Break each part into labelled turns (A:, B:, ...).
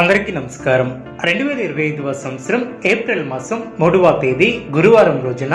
A: అందరికీ నమస్కారం. రెండు వేల ఇరవై ఐదవ సంవత్సరం ఏప్రిల్ మాసం మూడవ తేదీ గురువారం రోజున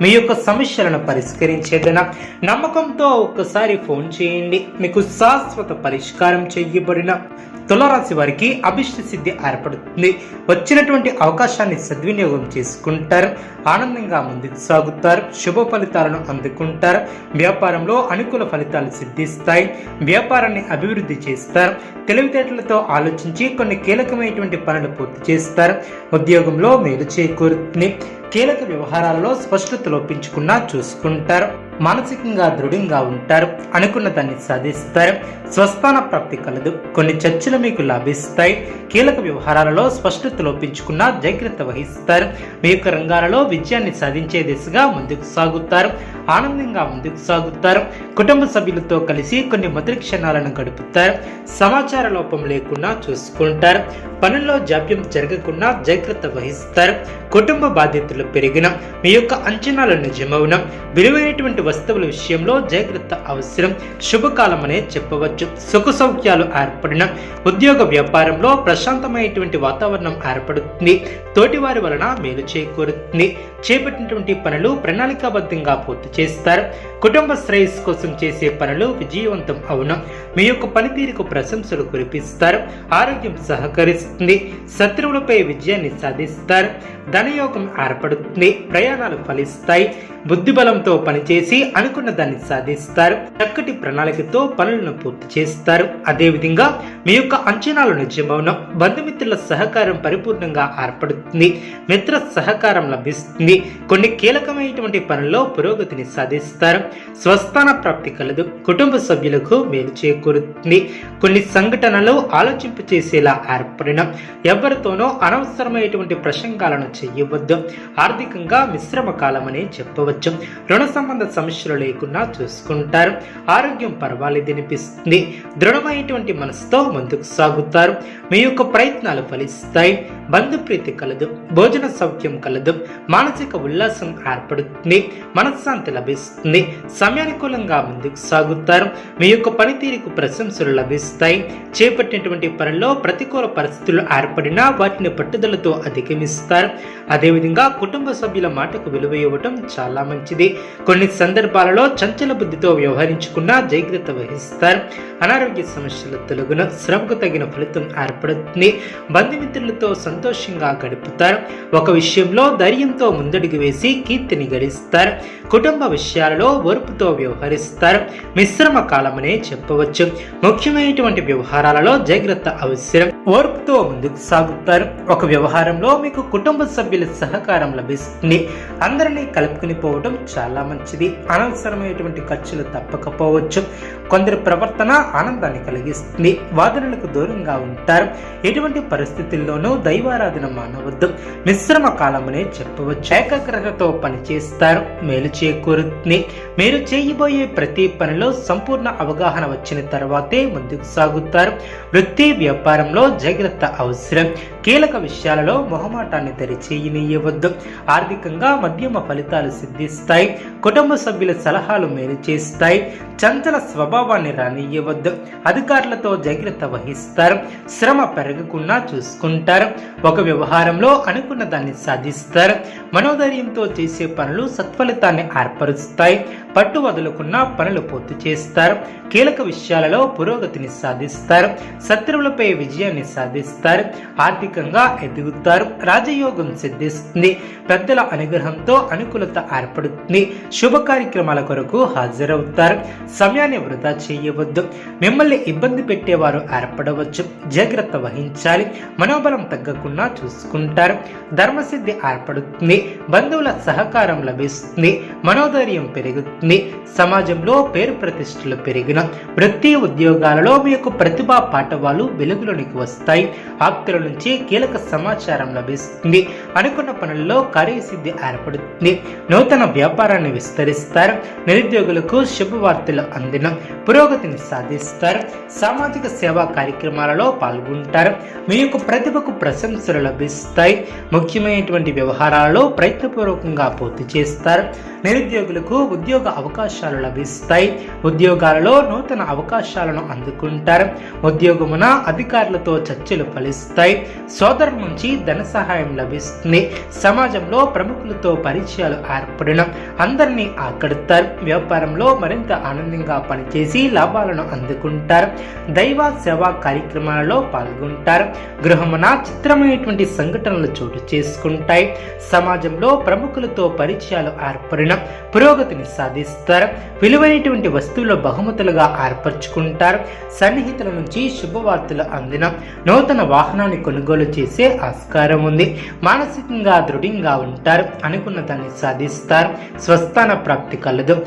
A: మీ యొక్క సమస్యలను పరిష్కరించేదన. నమ్మకంతో ఒక్కసారి ఫోన్ చేయండి. మీకు శాశ్వత పరిష్కారం చేయబడిన తులరాశి వారికి అభిష్ట సిద్ధి ఏర్పడుతుంది. వచ్చినటువంటి అవకాశాన్ని సద్వినియోగం చేసుకుంటారు. ఆనందంగా ముందుకు సాగుతారు. శుభ ఫలితాలను అందుకుంటారు. వ్యాపారంలో అనుకూల ఫలితాలు సిద్ధిస్తాయి. వ్యాపారాన్ని అభివృద్ధి చేస్తారు. తెలివితేటలతో ఆలోచించి కొన్ని కీలకమైనటువంటి పనులు పూర్తి చేస్తారు. ఉద్యోగంలో మేలు చేకూరుతుంది. కీలక వ్యవహారాలలో స్పష్టత లోపించకుండా చూసుకుంటారు. మానసికంగా దృఢంగా ఉంటారు. అనుకున్న దాన్ని సాధిస్తారు. స్వస్థాన ప్రాప్తి కలదు. కొన్ని చర్చలు మీకు లాభిస్తాయి. కీలక వ్యవహారాలలో స్పష్టత లోపించుకున్న జాగ్రత్త వహిస్తారు. మీ యొక్క రంగాలలో విజయాన్ని సాధించే దిశగా ముందుకు సాగుతారు. ఆనందంగా ముందుకు సాగుతారు. కుటుంబ సభ్యులతో కలిసి కొన్ని మధుర క్షణాలను గడుపుతారు. సమాచార లోపం లేకుండా చూసుకుంటారు. పనుల్లో జాప్యం జరగకుండా జాగ్రత్త వహిస్తారు. కుటుంబ బాధ్యతలు పెరిగిన మీ యొక్క అంచనాలు నిజమవున. విలువైనటువంటి వస్తువుల విషయంలో జాగ్రత్త అవసరం. శుభకాలం అనే చెప్పవచ్చు. సుఖ సౌఖ్యాలు ఏర్పడిన ఉద్యోగ వ్యాపారంలో ప్రశాంతమైనటువంటి వాతావరణం ఏర్పడుతుంది. తోటివారి వలన మేలు చేకూరుతుంది. చేపట్టినటువంటి పనులు ప్రణాళికాబద్ధంగా పూర్తి చేస్తారు. కుటుంబ శ్రేయస్సు కోసం చేసే పనులు విజయవంతం అవును. మీ యొక్క పనితీరుకు ప్రశంసలు కురిపిస్తారు. ఆరోగ్యం సహకరిస్తుంది. శత్రువులపై విజయాన్ని సాధిస్తారు. ధనయోగం ఏర్పడుతుంది. ప్రయాణాలు ఫలిస్తాయి. బుద్ధిబలంతో పనిచేసి అనుకున్న దాన్ని సాధిస్తారు. చక్కటి ప్రణాళికతో పనులను పూర్తి చేస్తారు. అదేవిధంగా మీ యొక్క అంచనాలు నిజమవును. బంధుమిత్రుల సహకారం పరిపూర్ణంగా ఏర్పడుతుంది. మిత్ర సహకారం లభిస్తుంది. కొన్ని కీలకమైనటువంటి పనుల్లో పురోగతిని సాధిస్తారు. స్వస్థాన ప్రాప్తి కలదు. కుటుంబ సభ్యులకు మేలు చేకూరుతుంది. కొన్ని సంఘటనలు ఆలోచింపు చేసేలా ఏర్పడిన ఎవరితోనో అనవసరమైనటువంటి ప్రసంగాలను చేయవద్దు. ఆర్థికంగా మిశ్రమ కాలం అని చెప్పవచ్చు. రుణ సంబంధ సమస్యలు లేకుండా చూసుకుంటారు. ఆరోగ్యం పర్వాలేదనిపిస్తుంది దృఢమైనటువంటి మనసుతో ముందుకు సాగుతారు. మీ యొక్క ప్రయత్నాలు ఫలిస్తాయి. బంధుప్రీతి కలదు భోజన సౌఖ్యం కలదు మానసిక ఉల్లాసం ఏర్పడుతుంది మనశ్శాంతి లభిస్తుంది సమయానుకూలంగా ముందుకు సాగుతారు మీ యొక్క పనితీరుకు ప్రశంసలు లభిస్తాయి చేపట్టినటువంటి పనుల్లో ప్రతికూల పరిస్థితులు ఏర్పడినా వాటిని పట్టుదలతో అధిగమిస్తారు. అదేవిధంగా కుటుంబ సభ్యుల మాటకు విలువ ఇవ్వటం చాలా మంచిది. కొన్ని సందర్భాలలో చంచల బుద్ధితో వ్యవహరించకుండా జాగ్రత్త వహిస్తారు. అనారోగ్య సమస్యల తొలగున శ్రమకు తగిన ఫలితం ఏర్పడుతుంది. బంధుమిత్రులతో సంతోషంగా గడుపుతారు. ఒక విషయంలో ధైర్యంతో ముందడుగు వేసి కీర్తిని గడిస్తారు. కుటుంబ విషయాలలో ఓర్పుతో వ్యవహరిస్తారు. మిశ్రమ కాలమనే చెప్పవచ్చు. ముఖ్యమైనటువంటి వ్యవహారాలలో జాగ్రత్త అవసరం. ఓర్పుతో ముందుకు సాగుతారు. ఒక వ్యవహారంలో మీకు కుటుంబ సభ్యుల సహకారం లభిస్తుంది. అందరినీ కలుపుకుని పోవడం చాలా మంచిది. అనవసరమైనటువంటి ఖర్చులు తప్పకపోవచ్చు. కొందరి ప్రవర్తన ఆనందాన్ని కలిగిస్తుంది. వాదనలకు దూరంగా ఉంటారు. ఎటువంటి పరిస్థితుల్లోనూ దైవారాధన మానవద్దు మిశ్రమ కాలమనే చెప్పవచ్చు ఏకాగ్రతతో పనిచేస్తారు మేలు చేకూరుతుంది. మీరు చేయబోయే ప్రతి పనిలో సంపూర్ణ అవగాహన వచ్చిన తర్వాతే ముందుకు సాగుతారు. వృత్తి వ్యాపారంలో జాగ్రత్త అవసరం. కీలక విషయాలలో మొహమాటాన్ని తెరిచేయనీయవద్దు. ఆర్థికంగా మధ్యమ ఫలితాలు సిద్ధిస్తాయి. కుటుంబ సభ్యుల సలహాలు మేలు చేస్తాయి. చంచల స్వభావాన్ని రానియవద్దు. అధికారులతో జాగ్రత్త వహిస్తారు. శ్రమ పెరగకుండా చూసుకుంటారు. ఒక వ్యవహారంలో అనుకున్న దాన్ని సాధిస్తారు. మనోధైర్యంతో చేసే పనులు సత్ఫలితాన్ని ఏర్పరుస్తాయి. పట్టు వదులుకున్న పనులు పూర్తి చేస్తారు. కీలక విషయాలలో పురోగతిని సాధిస్తారు. శత్రువులపై విజయాన్ని సాధిస్తారు. ఆర్థికంగా ఎదుగుతారు. రాజయోగం సిద్ధిస్తుంది. పెద్దల అనుగ్రహంతో అనుకూలత ఏర్పడుతుంది. శుభ కార్యక్రమాల కొరకు హాజరవుతారు. సమయాన్ని వృధా చేయవద్దు. మిమ్మల్ని ఇబ్బంది పెట్టేవారు ఏర్పడవచ్చు. జాగ్రత్త వహించాలి. మనోబలం తగ్గకుండా చూసుకుంటారు. ధర్మసిద్ధి ఏర్పడుతుంది. బంధువుల సహకారం లభిస్తుంది. మనోధైర్యం పెరుగుతుంది. మీ సమాజంలో పేరు ప్రతిష్టలు పెరిగిన వృత్తి ఉద్యోగాలలో మీ యొక్క ప్రతిభా పాఠవాలు వెలుగులోనికి వస్తాయి. ఆప్తుల నుంచి కీలక సమాచారం లభిస్తుంది. అనుకున్న పనుల్లో కార్యసిద్ధి ఏర్పడుతుంది. నూతన వ్యాపారాన్ని విస్తరిస్తారు. నిరుద్యోగులకు శుభవార్తలు అందిన పురోగతిని సాధిస్తారు. సామాజిక సేవా కార్యక్రమాలలో పాల్గొంటారు. మీ యొక్క ప్రతిభకు ప్రశంసలు లభిస్తాయి. ముఖ్యమైనటువంటి వ్యవహారాలలో ప్రయత్నపూర్వకంగా పూర్తి చేస్తారు. నిరుద్యోగులకు ఉద్యోగ అవకాశాలు లభిస్తాయి. ఉద్యోగాలలో నూతన అవకాశాలను అందుకుంటారు. ఉద్యోగమున అధికారులతో చర్చలు ఫలిస్తాయి. సోదరు నుంచి ధన సహాయం లభిస్తుంది. సమాజంలో ప్రముఖులతో పరిచయాలు ఏర్పడిన అందరినీ ఆకడతారు వ్యాపారంలో మరింత ఆనందంగా పనిచేసి లాభాలను అందుకుంటారు. దైవ సేవా కార్యక్రమాలలో పాల్గొంటారు. గృహమున చిత్రమైనటువంటి సంఘటనలు చోటు చేసుకుంటాయి. సమాజంలో ప్రముఖులతో పరిచయాలు ఏర్పడిన పురోగతిని ఇస్తారు విలువైనటువంటి వస్తువులు బహుమతులుగా ఏర్పరచుకుంటారు. సన్నిహితుల నుంచి శుభవార్తలు అందిన నూతన వాహనాన్ని కొనుగోలు చేసే ఆస్కారం ఉంది. మానసికంగా దృఢంగా ఉంటారు. అనుకున్న దాన్ని సాధిస్తారు. స్వస్థాన ప్రాప్తి కలదు.